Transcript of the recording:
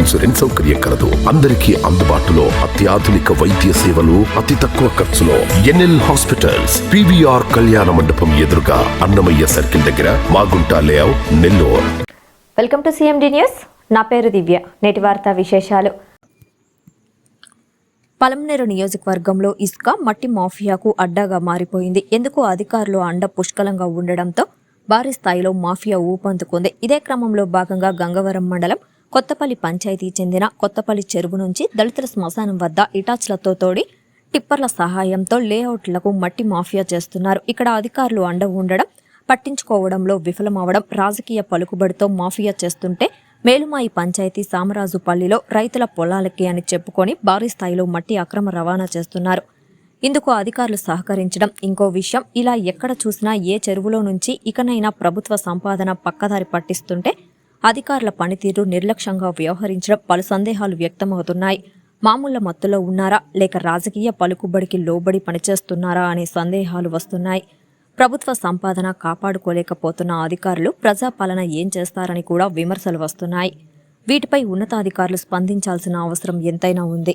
Insurance సౌకర్యం కలదు. అందరికీ అందుబాటులో అత్యాధునిక వైద్య సేవలు అతి తక్కువ ఖర్చులో ఎన్ఎల్ హాస్పిటల్స్ పివిఆర్ కళ్యాణ మండపం ఎదురుగా అన్నమయ్య సర్కిల్ దగ్గర Magunta layout Nellore. Welcome to CMD news. నా పేరు దివ్య. నేటి వార్తా విశేషాలు. పలమనేరు నియోజకవర్గంలో ఇసుక మట్టి మాఫియాకు అడ్డాగా మారిపోయింది. ఎందుకు అధికారులు అండ పుష్కలంగా ఉండడంతో భారీ స్థాయిలో మాఫియా ఊపందుకుంది. ఇదే క్రమంలో భాగంగా గంగవరం మండలం కొత్తపల్లి పంచాయతీ చెందిన కొత్తపల్లి చెరువు నుంచి దళితుల శ్మశానం వద్ద ఇటాచ్లతో తోడి టిప్పర్ల సహాయంతో లేఅవుట్లకు మట్టి మాఫియా చేస్తున్నారు. ఇక్కడ అధికారులు అండ ఉండడం పట్టించుకోవడంలో విఫలమవడం రాజకీయ పలుకుబడితో మాఫియా చేస్తుంటే మేలుమాయి పంచాయతీ సామరాజుపల్లిలో రైతుల పొలాలకి అని చెప్పుకొని భారీ స్థాయిలో మట్టి అక్రమ రవాణా చేస్తున్నారు. ఇందుకు అధికారులు సహకరించడం ఇంకో విషయం. ఇలా ఎక్కడ చూసినా ఏ చెరువులో నుంచి ఇకనైనా ప్రభుత్వ సంపాదన పక్కదారి పట్టిస్తుంటే అధికారుల పనితీరు నిర్లక్ష్యంగా వ్యవహరించడం పలు సందేహాలు వ్యక్తమవుతున్నాయి. మామూళ్ళ మత్తులో ఉన్నారా? లేక రాజకీయ పలుకుబడికి లోబడి పనిచేస్తున్నారా అనే సందేహాలు వస్తున్నాయి. ప్రభుత్వ సంపాదన కాపాడుకోలేకపోతున్న అధికారులు ప్రజాపాలన ఏం చేస్తారని కూడా విమర్శలు వస్తున్నాయి. వీటిపై ఉన్నతాధికారులు స్పందించాల్సిన అవసరం ఎంతైనా ఉంది.